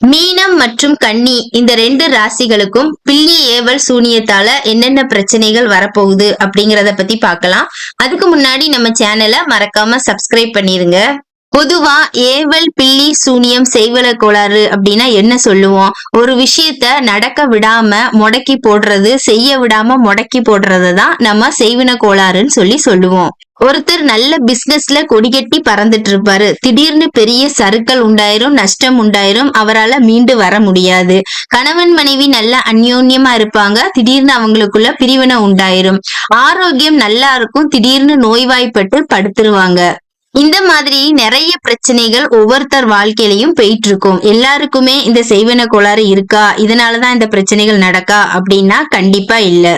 மீனம் மற்றும் கன்னி இந்த ரெண்டு ராசிகளுக்கும் பில்லி ஏவல் சூனியத்தால என்னென்ன பிரச்சனைகள் வரப்போகுது அப்படிங்கறத பத்தி பார்க்கலாம். அதுக்கு முன்னாடி நம்ம சேனலை மறக்காம சப்ஸ்கிரைப் பண்ணிருங்க. பொதுவா ஏவல் பில்லி சூனியம் செய்வல கோளாறு அப்படின்னா என்ன சொல்லுவோம்? ஒரு விஷயத்த நடக்க விடாம முடக்கி போடுறது செய்ய விடாம முடக்கி போடுறது தான் நம்ம செய்வின கோளாறுன்னு சொல்லி சொல்லுவோம். ஒருத்தர் நல்ல பிசினஸ்ல கொடிகட்டி பறந்துட்டு இருப்பாரு திடீர்னு பெரிய சறுக்கல் உண்டாயிரும் நஷ்டம் உண்டாயிரும். அவரால மீண்டு வர முடியாது. கணவன் மனைவி நல்ல அந்யோன்யமா இருப்பாங்க. திடீர்னு அவங்களுக்குள்ள பிரிவினை உண்டாயிரும். ஆரோக்கியம் நல்லா இருக்கும். திடீர்னு நோய்வாய்ப்பட்டு படுத்துருவாங்க. இந்த மாதிரி நிறைய பிரச்சனைகள் ஒவ்வொருத்தர் வாழ்க்கையிலையும் போயிட்டு இருக்கும் எல்லாருக்குமே இந்த செய்வன கோளாறு இருக்கா? இதனாலதான் இந்த பிரச்சனைகள் நடக்கா? அப்படின்னா கண்டிப்பா இல்லை.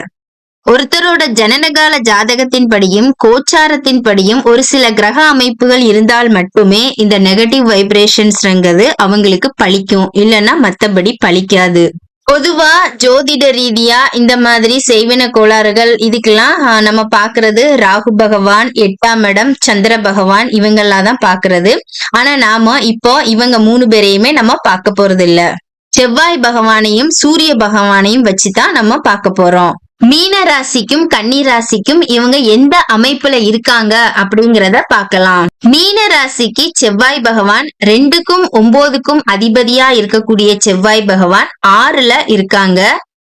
ஒருத்தரோட ஜனனகால ஜாதகத்தின் படியும் கோச்சாரத்தின் படியும் ஒரு சில கிரக அமைப்புகள் இருந்தால் மட்டுமே இந்த நெகட்டிவ் வைப்ரேஷன்ஸ்ங்கிறது அவங்களுக்கு பழிக்கும். இல்லைன்னா மத்தபடி பழிக்காது. பொதுவா ஜோதிட ரீதியா இந்த மாதிரி செய்வன கோளாறுகள் இதுக்கெல்லாம் நம்ம பாக்குறது ராகு பகவான் எட்டாம் இடம் சந்திர பகவான் இவங்கெல்லாம் தான் பாக்குறது ஆனா நாம இப்போ இவங்க மூணு பேரையுமே நம்ம பார்க்க போறது இல்ல செவ்வாய் பகவானையும் சூரிய பகவானையும் வச்சுதான் நம்ம பார்க்க போறோம். மீன ராசிக்கும் கன்னி ராசிக்கும் இவங்க எந்த அமைப்புல இருக்காங்க அப்படிங்கறத பார்க்கலாம். மீன ராசிக்கு செவ்வாய் பகவான் ரெண்டுக்கும் ஒன்பதுக்கும் அதிபதியா இருக்கக்கூடிய செவ்வாய் பகவான் ஆறுல இருக்காங்க.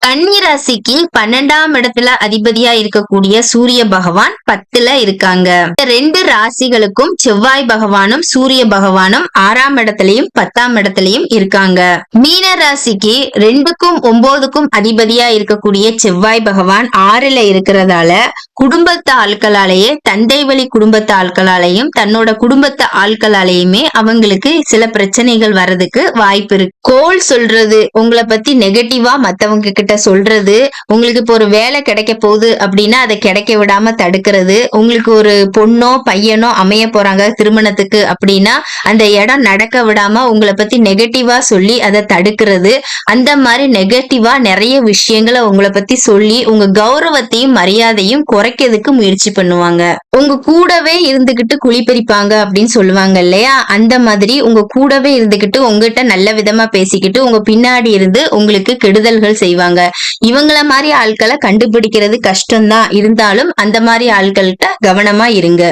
கன்னி ராசிக்கு பன்னெண்டாம் இடத்துல அதிபதியா இருக்கக்கூடிய சூரிய பகவான் பத்துல இருக்காங்க. இந்த ரெண்டு ராசிகளுக்கும் செவ்வாய் பகவானும் சூரிய பகவானும் ஆறாம் இடத்துலயும் பத்தாம் இடத்துலயும் இருக்காங்க. மீன ராசிக்கு ரெண்டுக்கும் ஒன்பதுக்கும் அதிபதியா இருக்கக்கூடிய செவ்வாய் பகவான் ஆறுல இருக்கிறதால குடும்பத்து ஆட்களாலேயே தந்தை வழி குடும்பத்து ஆட்களாலேயும் தன்னோட குடும்பத்து ஆட்களாலேயுமே அவங்களுக்கு சில பிரச்சனைகள் வர்றதுக்கு வாய்ப்பு இருக்கு. கோல் சொல்றது உங்களை பத்தி நெகட்டிவா மத்தவங்க கிட்ட சொல்றது உங்களுக்கு இப்போ ஒரு வேலை கிடைக்க போகுது அப்படின்னா அதை கிடைக்க விடாம தடுக்கிறது உங்களுக்கு ஒரு பொண்ணோ பையனோ அமைய போறாங்க திருமணத்துக்கு அப்படின்னா அந்த இடம் நடக்க விடாம உங்களை பத்தி நெகட்டிவா சொல்லி அதை தடுக்கிறது. அந்த மாதிரி நெகட்டிவா நிறைய விஷயங்களை உங்களை பத்தி சொல்லி உங்க கௌரவத்தையும் மரியாதையும் குறைக்கிறதுக்கு முயற்சி பண்ணுவாங்க. உங்க கூடவே இருந்துகிட்டு குளிப்பறிப்பாங்க அப்படின்னு சொல்லுவாங்க இல்லையா? அந்த மாதிரி உங்க கூடவே இருந்துகிட்டு உங்ககிட்ட நல்ல விதமா பேசிக்கிட்டு உங்க பின்னாடி இருந்து உங்களுக்கு கெடுதல்கள் செய்வாங்க. இவங்கள மாதிரி ஆட்களை கண்டுபிடிக்கிறது கஷ்டம்தான். இருந்தாலும் அந்த மாதிரி ஆட்கள்கிட்ட கவனமா இருங்க.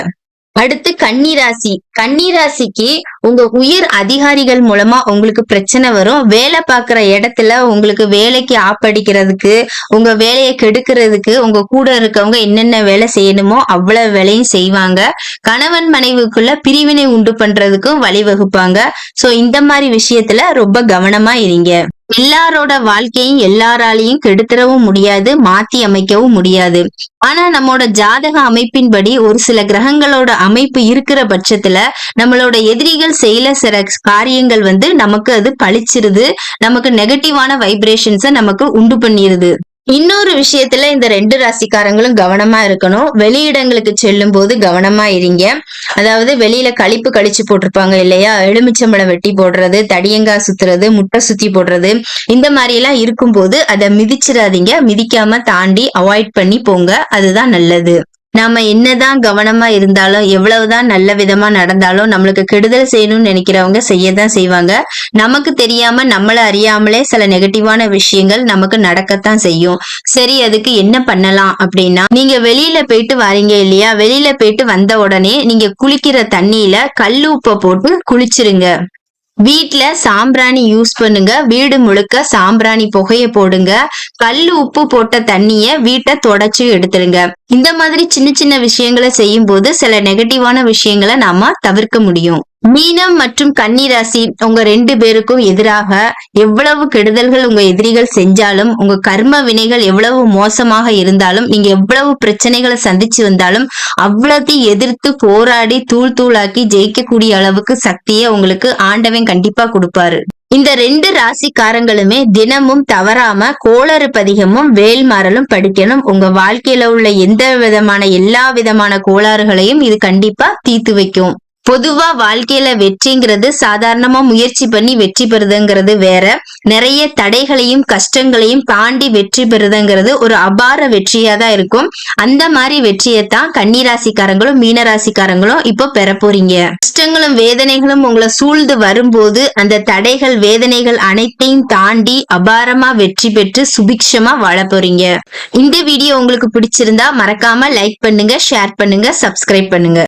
அடுத்து கன்னிராசி. கன்னிராசிக்கு உங்க உயர் அதிகாரிகள் மூலமா உங்களுக்கு பிரச்சனை வரும். வேலை பார்க்குற இடத்துல உங்களுக்கு வேலைக்கு ஆப்படிக்கிறதுக்கு உங்க வேலையை கெடுக்கிறதுக்கு உங்க கூட இருக்கவங்க என்னென்ன வேலை செய்யணுமோ அவ்வளவு வேலையும் செய்வாங்க. கணவன் மனைவிக்குள்ள பிரிவினை உண்டு பண்றதுக்கும் வழிவகுப்பாங்க சோ இந்த மாதிரி விஷயத்துல ரொம்ப கவனமா இருங்க. எல்லாரோட வாழ்க்கையும் எல்லாராலையும் கெடுத்துடவும் முடியாது மாத்தி அமைக்கவும் முடியாது. ஆனா நம்மளோட ஜாதக அமைப்பின்படி ஒரு சில கிரகங்களோட அமைப்பு இருக்கிற பட்சத்துல நம்மளோட எதிரிகள் செய்யல சில காரியங்கள் வந்து நமக்கு அது பழிச்சிருது நமக்கு நெகட்டிவான வைப்ரேஷன்ஸை நமக்கு உண்டு பண்ணிருது. இன்னொரு விஷயத்துல இந்த ரெண்டு ராசிக்காரங்களும் கவனமா இருக்கணும். வெளியிடங்களுக்கு செல்லும் போது கவனமா இருங்க. அதாவது வெளியில கழிப்பு கழிச்சு போட்டிருப்பாங்க இல்லையா? எலுமிச்சம்பழம் வெட்டி போடுறது தடியங்காய் சுத்துறது முட்டை சுத்தி போடுறது இந்த மாதிரி எல்லாம் இருக்கும்போது அதை மிதிச்சிடாதீங்க. மிதிக்காம தாண்டி அவாய்ட் பண்ணி போங்க. அதுதான் நல்லது. நாம என்னதான் கவனமா இருந்தாலும் எவ்வளவுதான் நல்ல விதமா நடந்தாலும் நம்மளுக்கு கெடுதல் செய்யணும்னு நினைக்கிறவங்க செய்யதான் செய்வாங்க. நமக்கு தெரியாம நம்மள அறியாமலே சில நெகட்டிவான விஷயங்கள் நமக்கு நடக்கத்தான் செய்யும். சரி அதுக்கு என்ன பண்ணலாம் அப்படின்னா நீங்க வெளியில போயிட்டு வரீங்க இல்லையா? வெளியில போயிட்டு வந்த உடனே நீங்க குளிக்கிற தண்ணியில கல் உப்பை போட்டு குளிச்சிருங்க. வீட்டுல சாம்பிராணி யூஸ் பண்ணுங்க. வீடு முழுக்க சாம்பிராணி புகைய போடுங்க. கல் உப்பு போட்ட தண்ணிய வீட்டை தொடச்சு எடுத்துருங்க. இந்த மாதிரி சின்ன சின்ன விஷயங்களை செய்யும் போது சில நெகட்டிவான விஷயங்களை நாம தவிர்க்க முடியும். மீனம் மற்றும் கன்னிராசி உங்க ரெண்டு பேருக்கும் எதிராக எவ்வளவு கெடுதல்கள் உங்க எதிரிகள் செஞ்சாலும் உங்க கர்ம வினைகள் எவ்வளவு மோசமாக இருந்தாலும் நீங்க எவ்வளவு பிரச்சனைகளை சந்திச்சு வந்தாலும் அவ்வளத்தையும் எதிர்த்து போராடி தூள் தூளாக்கி ஜெயிக்கக்கூடிய அளவுக்கு சக்தியை உங்களுக்கு ஆண்டவன் கண்டிப்பா கொடுப்பாரு. இந்த ரெண்டு ராசிக்காரங்களுமே தினமும் தவறாம கோளறு பதிகமும் வேல்மாறலும் படிக்கணும். உங்க வாழ்க்கையில உள்ள எந்த விதமான எல்லா விதமான கோளாறுகளையும் இது கண்டிப்பா தீர்த்து வைக்கும். பொதுவா வாழ்க்கையில வெற்றிங்கிறது சாதாரணமா முயற்சி பண்ணி வெற்றி பெறுதுங்கிறது வேற. நிறைய தடைகளையும் கஷ்டங்களையும் தாண்டி வெற்றி பெறுதுங்கிறது ஒரு அபார வெற்றியா தான் இருக்கும். அந்த மாதிரி வெற்றியை தான் கன்னிராசிக்காரங்களும் மீனராசிக்காரங்களும் இப்போ பெற போறீங்க கஷ்டங்களும் வேதனைகளும் உங்களை சூழ்ந்து வரும்போது அந்த தடைகள் வேதனைகள் அனைத்தையும் தாண்டி அபாரமா வெற்றி பெற்று சுபிக்ஷமா வாழ போறீங்க இந்த வீடியோ உங்களுக்கு பிடிச்சிருந்தா மறக்காம லைக் பண்ணுங்க ஷேர் பண்ணுங்க சப்ஸ்கிரைப் பண்ணுங்க.